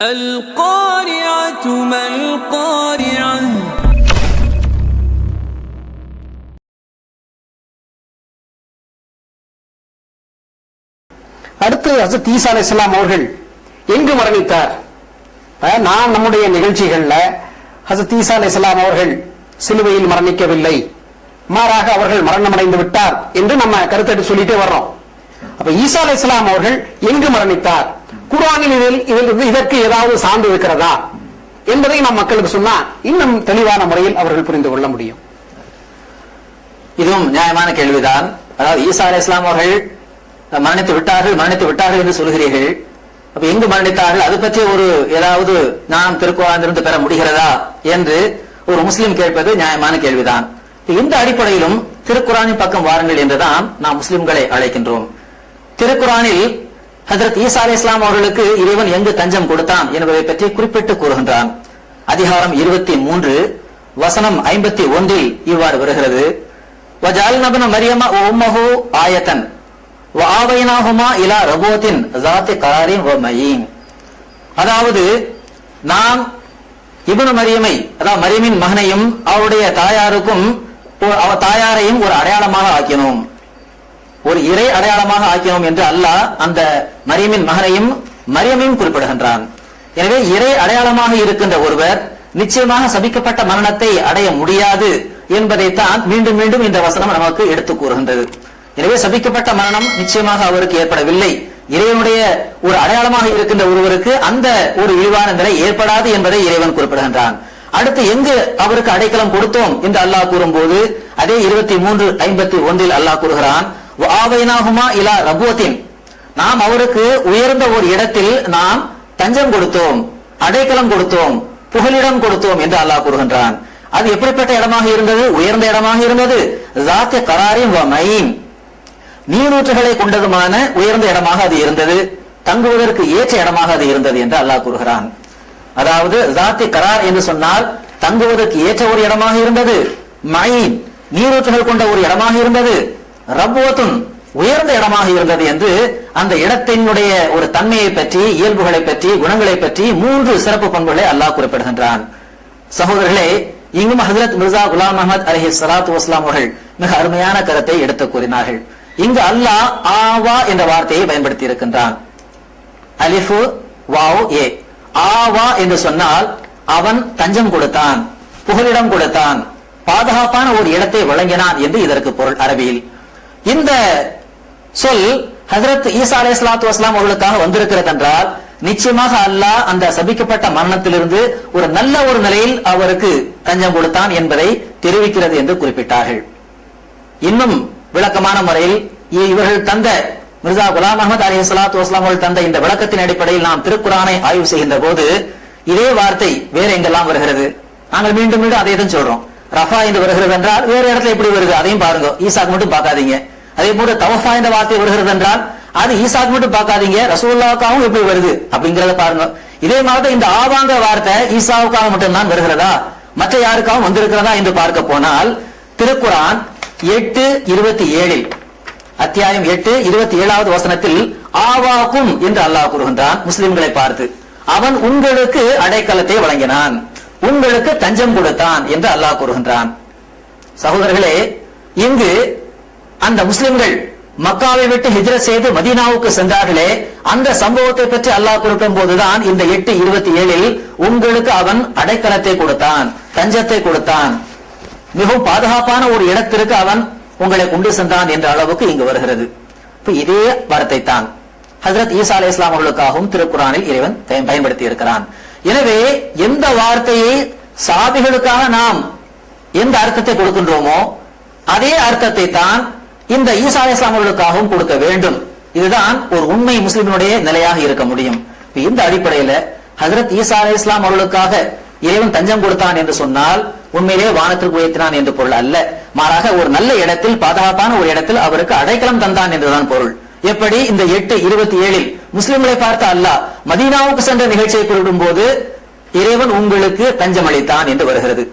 القارعة ما القارعة அடுத்து ஹசரத் ஈசா அலை இஸ்லாம் அவர்கள் எங்கு மரணித்தார் அஹ், நாம் நம்முடைய நிகழ்ச்சிகள்ல ஹசரத் ஈசா அலை இஸ்லாம் அவர்கள் சிலுவையில் மரணிக்கவில்லை மாறாக அவர்கள் மரணமடைந்து விட்டார் என்று நம்ம கருத்தெடுத்து சொல்லிட்டே வர்றோம் அப்ப ஈசா அலை இஸ்லாம் அவர்கள் எங்கு மரணித்தார் குரானில் இதில் இதில் இதற்கு ஏதாவது சான்று இருக்கிறதா என்பதை நாம் மக்களுக்கு சொன்னா இன்னும் தெளிவான முறையில் அவர்கள் புரிந்து கொள்ள முடியும். இதுவும் நியாயமான கேள்விதான். அதாவது ஈசா அலி இஸ்லாம் அவர்கள் மரணித்து விட்டார்கள் மரணித்து விட்டார்கள் என்று சொல்கிறீர்கள் அப்ப எங்கு மரணித்தார்கள்? அது பற்றி ஒரு ஏதாவது நாம் திருக்குறானிலிருந்து பெற முடிகிறதா என்று ஒரு முஸ்லிம் கேட்பது நியாயமான கேள்விதான். இந்த அடிப்படையிலும் திருக்குறானின் பக்கம் வாருங்கள் என்றுதான் நாம் முஸ்லிம்களை அழைக்கின்றோம். திருக்குறானில் ஹதரத் ஈசா அலி இஸ்லாம் அவர்களுக்கு இறைவன் எங்கு தஞ்சம் கொடுத்தான் என்பதை பற்றி குறிப்பிட்டு கூறுகின்றான். அதிகாரம் இருபத்தி மூன்று வசனம் ஐம்பத்தி ஒன்றில் இவ்வாறு வருகிறது. வஜால்நபன மரியமா உம்மஹு ஆயத்தன் வாவைனாகுமா இலா ரபோத்தின் ஜாத்தி கராரின் ஒமையின் அதாவது நாம் இபுன மரியமை அதாவது மரியமின் மகனையும் அவருடைய தாயாருக்கும் தாயாரையும் ஒரு அடையாளமாக ஆக்கினோம். ஒரு இறை அடையாளமாக ஆக்கினோம் என்று அல்லாஹ் அந்த மரியமின் மகனையும் மரியமையும் குறிப்பிடுகின்றான். எனவே இறை அடையாளமாக இருக்கின்ற ஒருவர் நிச்சயமாக சபிக்கப்பட்ட மரணத்தை அடைய முடியாது என்பதைத்தான் மீண்டும் மீண்டும் இந்த வசனம் நமக்கு எடுத்து கூறுகின்றது. எனவே சபிக்கப்பட்ட மரணம் நிச்சயமாக அவருக்கு ஏற்படவில்லை. இறைவனுடைய ஒரு அடையாளமாக இருக்கின்ற ஒருவருக்கு அந்த ஒரு இழிவான நிலை ஏற்படாது என்பதை இறைவன் குறிப்பிடுகின்றான். அடுத்து எங்கு அவருக்கு அடைக்கலம் கொடுத்தோம் என்று அல்லாஹ் கூறும்போது அதே இருபத்தி மூன்று ஐம்பத்தி ஒன்றில் அல்லாஹ் கூறுகிறான் ஆவைனாகுமா இலா ரபுவத்தின் நாம் அவருக்கு உயர்ந்த ஒரு இடத்தில் நாம் தஞ்சம் கொடுத்தோம் அடைக்கலம் கொடுத்தோம் புகலிடம் கொடுத்தோம் என்று அல்லாஹ் கூறுகின்றான். அது எப்படிப்பட்ட இடமாக இருந்தது? உயர்ந்த இடமாக இருந்தது. ஜாத்திய கராரின் நீரூற்றுகளை கொண்டதுமான உயர்ந்த இடமாக அது இருந்தது. தங்குவதற்கு ஏற்ற இடமாக அது இருந்தது என்று அல்லாஹ் கூறுகிறான். அதாவது ஜாத்தி கரார் என்று சொன்னால் தங்குவதற்கு ஏற்ற ஒரு இடமாக இருந்தது. மயின் நீரூற்றுகள் கொண்ட ஒரு இடமாக இருந்தது. ரப்புவத்துன் உயர்ந்த இடமாக இருந்தது என்று அந்த இடத்தினுடைய ஒரு தன்மையை பற்றி இயல்புகளை பற்றி குணங்களை பற்றி மூன்று சிறப்பு பண்புகளை அல்லாஹ் குறிப்பிடுகின்றான். சகோதரர்களே இங்கும் ஹசரத் மிர்சா குலாம் அஹமத் அலஹி சலாத்து வஸ்லாம் அவர்கள் மிக அருமையான கருத்தை எடுத்து கூறினார்கள். இங்கு அல்லாஹ் ஆவா என்ற வார்த்தையை பயன்படுத்தி இருக்கின்றான். அலிஃபு வாவ் ஏ. ஆவா என்று சொன்னால் அவன் தஞ்சம் கொடுத்தான் புகலிடம் கொடுத்தான் பாதுகாப்பான ஒரு இடத்தை வழங்கினான் என்று இதற்கு பொருள். அரபியில் இந்த சொல் ஹசரத் ஈசா அலை சலாத்து வஸ்லாம் அவர்களுக்காக வந்திருக்கிறது என்றால் நிச்சயமாக அல்லாஹ் அந்த சபிக்கப்பட்ட மரணத்திலிருந்து ஒரு நல்ல ஒரு நிலையில் அவருக்கு தஞ்சம் கொடுத்தான் என்பதை தெரிவிக்கிறது என்று குறிப்பிட்டார்கள். இன்னும் விளக்கமான முறையில் இவர்கள் தந்த மிர்சா குலாம் அகமது அலி சலாத்து வஸ்லாம் அவர்கள் தந்த இந்த விளக்கத்தின் அடிப்படையில் நாம் திருக்குறானை ஆய்வு செய்கின்ற போது இதே வார்த்தை வேற எங்கெல்லாம் வருகிறது? நாங்கள் மீண்டும் மீண்டும் அதை தான் சொல்றோம். ரஃபா என்று வருகிறது என்றால் வேற இடத்துல எப்படி வருது? அதையும் பாருங்க. ஈசாக்கு மட்டும் பார்க்காதீங்க. அதே போல தவஃபா என்ற வார்த்தை வருகிறது என்றால் அது ஈசாக்கு மட்டும் பார்க்காதீங்க ரசூல்லாவுக்காகவும் எப்படி வருது அப்படிங்கறத பாருங்க. இதே மாதிரி இந்த ஆவாங்க வார்த்தை ஈசாவுக்காக மட்டும்தான் வருகிறதா? மற்ற யாருக்காகவும் வந்திருக்கிறதா என்று பார்க்க போனால் திருக்குரான் எட்டு இருபத்தி ஏழில் அத்தியாயம் எட்டு இருபத்தி ஏழாவது வசனத்தில் ஆவாக்கும் என்று அல்லாஹ் கூறுகின்றான். முஸ்லிம்களை பார்த்து அவன் உங்களுக்கு அடைக்கலத்தை வழங்கினான் உங்களுக்கு தஞ்சம் கொடுத்தான் என்று அல்லாஹ் கூறுகின்றான். சகோதரர்களே இங்கு அந்த முஸ்லிம்கள் மக்காவை விட்டு ஹிஜ்ர செய்து மதீனாவுக்கு சென்றார்களே அந்த சம்பவத்தை பற்றி அல்லாஹ் குறிப்பிடும் போதுதான் இந்த எட்டு இருபத்தி ஏழில் உங்களுக்கு அவன் அடைக்கலத்தை கொடுத்தான் தஞ்சத்தை கொடுத்தான். மிகவும் பாதுகாப்பான ஒரு இடத்திற்கு அவன் உங்களை கொண்டு சென்றான் என்ற அளவுக்கு இங்கு வருகிறது. இப்ப இதே வார்த்தை தான் ஹசரத் ஈசா அலி இஸ்லாம் அவர்களுக்காகவும் திருக்குறானில் இறைவன் பயன்- பயன்படுத்தி இருக்கிறான் எனவே எந்த வார்த்தையை சாபிகளுக்காக நாம் எந்த அர்த்தத்தை கொடுக்கின்றோமோ அதே அர்த்தத்தை தான் இந்த ஈசா அலை இஸ்லாம் கொடுக்க வேண்டும். இதுதான் ஒரு உண்மை முஸ்லிமினுடைய நிலையாக இருக்க முடியும். இந்த அடிப்படையில ஹசரத் ஈசா அலி இஸ்லாம் அவர்களுக்காக இறைவன் தஞ்சம் கொடுத்தான் என்று சொன்னால் உண்மையிலே வானத்திற்கு உயர்த்தினான் என்று பொருள் அல்ல. மாறாக ஒரு நல்ல இடத்தில் பாதுகாப்பான ஒரு இடத்தில் அவருக்கு அடைக்கலம் தந்தான் என்றுதான் பொருள். எப்படி? இந்த எட்டு இருபத்தி ஏழில் முஸ்லிம்களை பார்த்த அல்லாஹ் மதீனாவுக்கு சென்ற நிகழ்ச்சியை குறிப்பிடும் போது இறைவன் உங்களுக்கு தஞ்சம் அளித்தான் என்று வருகிறது.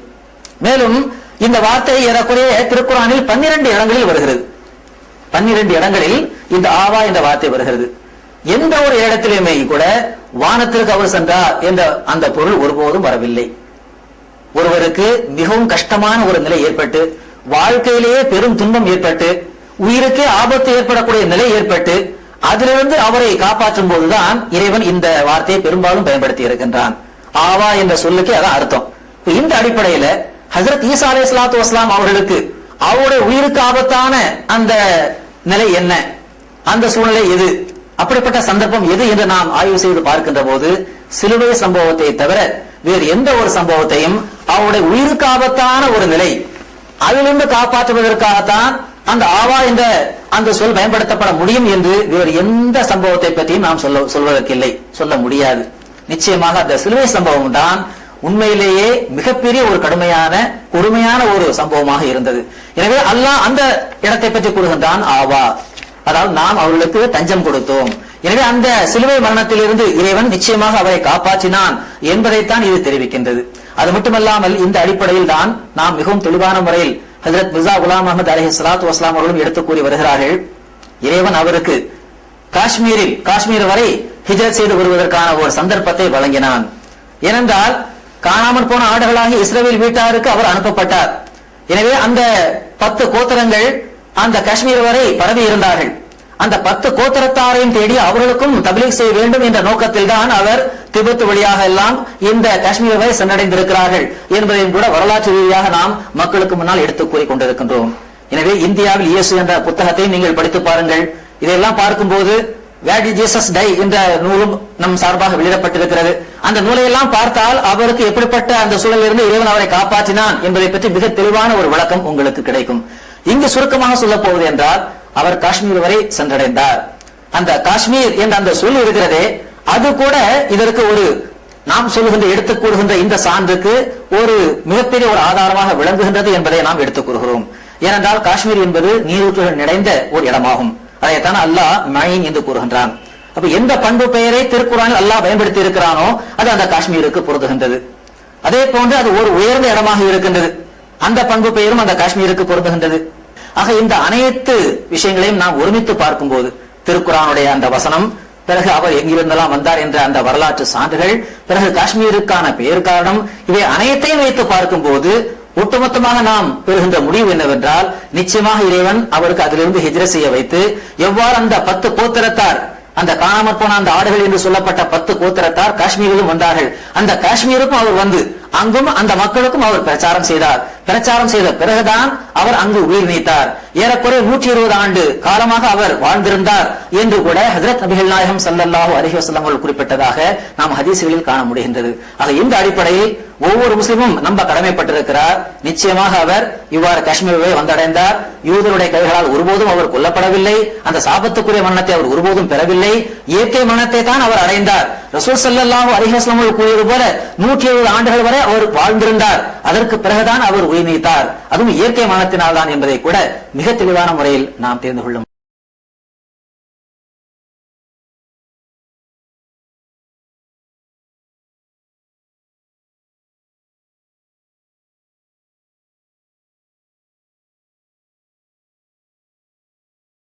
மேலும் இந்த வார்த்தை ஏறக்குறைய திருக்குறானில் பன்னிரண்டு இடங்களில் வருகிறது. பன்னிரண்டு இடங்களில் இந்த ஆவா என்ற வார்த்தை வருகிறது. எந்த ஒரு இடத்திலுமே கூட வானத்திற்கு அவர் சென்றார் என்ற அந்த பொருள் ஒருபோதும் வரவில்லை. ஒருவருக்கு மிகவும் கஷ்டமான ஒரு நிலை ஏற்பட்டு வாழ்க்கையிலேயே பெரும் துன்பம் ஏற்பட்டு உயிருக்கே ஆபத்து ஏற்படக்கூடிய நிலை ஏற்பட்டு அதிலிருந்து அவரை காப்பாற்றும் போதுதான் இறைவன் இந்த வார்த்தையை பெரும்பாலும் பயன்படுத்தி இருக்கின்றான். ஆவா என்ற சொல்லுக்கு அதான் அர்த்தம். இந்த அடிப்படையில ஹசரத் ஈசா அலை சலாத்து வஸ்லாம் அவர்களுக்கு அவருடைய உயிருக்கு ஆபத்தான அந்த நிலை என்ன? அந்த சூழ்நிலை எது? அப்படிப்பட்ட சந்தர்ப்பம் எது என்று நாம் ஆய்வு செய்து பார்க்கின்ற போது சிலுவை சம்பவத்தை தவிர வேறு எந்த ஒரு சம்பவத்தையும் அவருடைய உயிருக்கு ஆபத்தான ஒரு நிலை அதிலிருந்து காப்பாற்றுவதற்காகத்தான் அந்த ஆவா என்ற அந்த சொல் பயன்படுத்தப்பட முடியும் என்று வேறு எந்த சம்பவத்தை பற்றியும் நாம் சொல்ல சொல்வதற்கில்லை. சொல்ல முடியாது. நிச்சயமாக அந்த சிலுவை சம்பவம் தான் உண்மையிலேயே மிகப்பெரிய ஒரு கடுமையான கொடுமையான ஒரு சம்பவமாக இருந்தது. எனவே அல்லாஹ் அந்த இடத்தை பற்றி கூறுகின்றான் ஆவா. அதாவது நாம் அவர்களுக்கு தஞ்சம் கொடுத்தோம். எனவே அந்த சிலுவை மரணத்திலிருந்து இறைவன் நிச்சயமாக அவரை காப்பாற்றினான் என்பதைத்தான் இது தெரிவிக்கின்றது. அது மட்டுமல்லாமல் இந்த அடிப்படையில் தான் நாம் மிகவும் தெளிவான முறையில் ஹஜரத் மிர்சா குலாம் அஹமது அலஹி சலாத்து வஸ்லாம் அவர்களும் எடுத்து கூறி வருகிறார்கள். இறைவன் அவருக்கு காஷ்மீரில் காஷ்மீர் வரை ஹிஜரத் செய்து வருவதற்கான ஒரு சந்தர்ப்பத்தை வழங்கினான். ஏனென்றால் காணாமல் போன ஆடுகளாக இஸ்ரேல் வீட்டாருக்கு அவர் அனுப்பப்பட்டார். எனவே அந்த பத்து கோத்திரங்கள் அந்த காஷ்மீர் வரை பரவி இருந்தார்கள். அந்த பத்து கோத்திரத்தாரையும் தேடி அவர்களுக்கும் தபிலீக் செய்ய வேண்டும் என்ற நோக்கத்தில் தான் அவர் திபெத் வழியாக எல்லாம் இந்த காஷ்மீர் வரை சென்றடைந்திருக்கிறார்கள் என்பதையும் கூட வரலாற்று ரீதியாக நாம் மக்களுக்கு முன்னால் எடுத்துக் கூறிக் கொண்டிருக்கின்றோம். எனவே இந்தியாவில் இயேசு என்ற புத்தகத்தை நீங்கள் படித்து பாருங்கள். இதையெல்லாம் பார்க்கும்போது ஜீசஸ் டை என்ற நூலும் நம் சார்பாக வெளியிடப்பட்டிருக்கிறது. அந்த நூலையெல்லாம் பார்த்தால் அவருக்கு எப்படிப்பட்ட அந்த சூழலிருந்து இறைவன் அவரை காப்பாற்றினான் என்பதை பற்றி மிக தெளிவான ஒரு விளக்கம் உங்களுக்கு கிடைக்கும். இங்கு சுருக்கமாக சொல்ல போவது என்றால் அவர் காஷ்மீர் வரை சென்றடைந்தார். அந்த காஷ்மீர் என்ற அந்த சொல் இருக்கிறதே அது கூட இதற்கு ஒரு நாம் சொல்லுகின்ற எடுத்துக் கூறுகின்ற இந்த சான்றுக்கு ஒரு மிகப்பெரிய ஒரு ஆதாரமாக விளங்குகின்றது என்பதை நாம் எடுத்துக் கூறுகிறோம். ஏனென்றால் காஷ்மீர் என்பது நீரூற்றுகள் நிறைந்த ஒரு இடமாகும். அதைத்தான் அல்லாஹ் மயின் என்று கூறுகின்றான். அப்ப எந்த பண்பு பெயரை திருக்குறானில் அல்லாஹ் பயன்படுத்தி இருக்கிறானோ அது அந்த காஷ்மீருக்கு பொருந்துகின்றது. அதே போன்று அது ஒரு உயர்ந்த இடமாக இருக்கின்றது. அந்த பண்பு பெயரும் அந்த காஷ்மீருக்கு பொருந்துகின்றது. ஆக இந்த அனைத்து விஷயங்களையும் நாம் ஒருமித்து பார்க்கும்போது திருக்குறானுடைய அந்த வசனம் பிறகு அவர் எங்கிருந்தெல்லாம் வந்தார் என்ற அந்த வரலாற்று சான்றுகள் பிறகு காஷ்மீருக்கான பெயர் காரணம் இவை அனைத்தையும் வைத்து பார்க்கும்போது ஒட்டுமொத்தமாக நாம் பெறுகின்ற முடிவு என்னவென்றால் நிச்சயமாக இறைவன் அவருக்கு அதிலிருந்து ஹிஜ்ர செய்ய வைத்து எவ்வாறு அந்த பத்து கோத்திரத்தார் அந்த காணாமற் போன அந்த ஆடுகள் என்று சொல்லப்பட்ட பத்து கோத்திரத்தார் காஷ்மீரிலும் வந்தார்கள். அந்த காஷ்மீருக்கும் அவர் வந்து அங்கும் அந்த மக்களுக்கும் அவர் பிரச்சாரம் செய்தார். பிரச்சாரம் செய்த பிறகுதான் அவர் அங்கு உயிர் நீத்தார். ஏறக்குறைய நூற்றி இருபது ஆண்டு காலமாக அவர் வாழ்ந்திருந்தார் என்று கூட ஹசரத் நபிகள் நாயகம் சல்லல்லாஹு அலைஹி வஸல்லம் அவர்கள் குறிப்பிட்டதாக நாம் ஹதீசுகளில் காண முடிகின்றது. ஆக இந்த அடிப்படையில் ஒவ்வொரு முஸ்லிமும் நம்ப கடமைப்பட்டிருக்கிறார். நிச்சயமாக அவர் இவ்வாறு காஷ்மீரை வந்தடைந்தார். யூதருடைய கைகளால் ஒருபோதும் அவர் கொல்லப்படவில்லை. அந்த சாபத்துக்குரிய மரணத்தை அவர் ஒருபோதும் பெறவில்லை. இயற்கை மரணத்தை தான் அவர் அடைந்தார். ரசூல் ஸல்லல்லாஹு அலைஹி கூறியது போல நூற்றி எழுபது ஆண்டுகள் வரை அவர் வாழ்ந்திருந்தார். அதற்கு பிறகுதான் அவர் உயிர் நீத்தார் அதுவும் இயற்கை மரணத்தினால் தான் என்பதை கூட மிக தெளிவான முறையில் நாம் தெரிந்து கொள்ளும்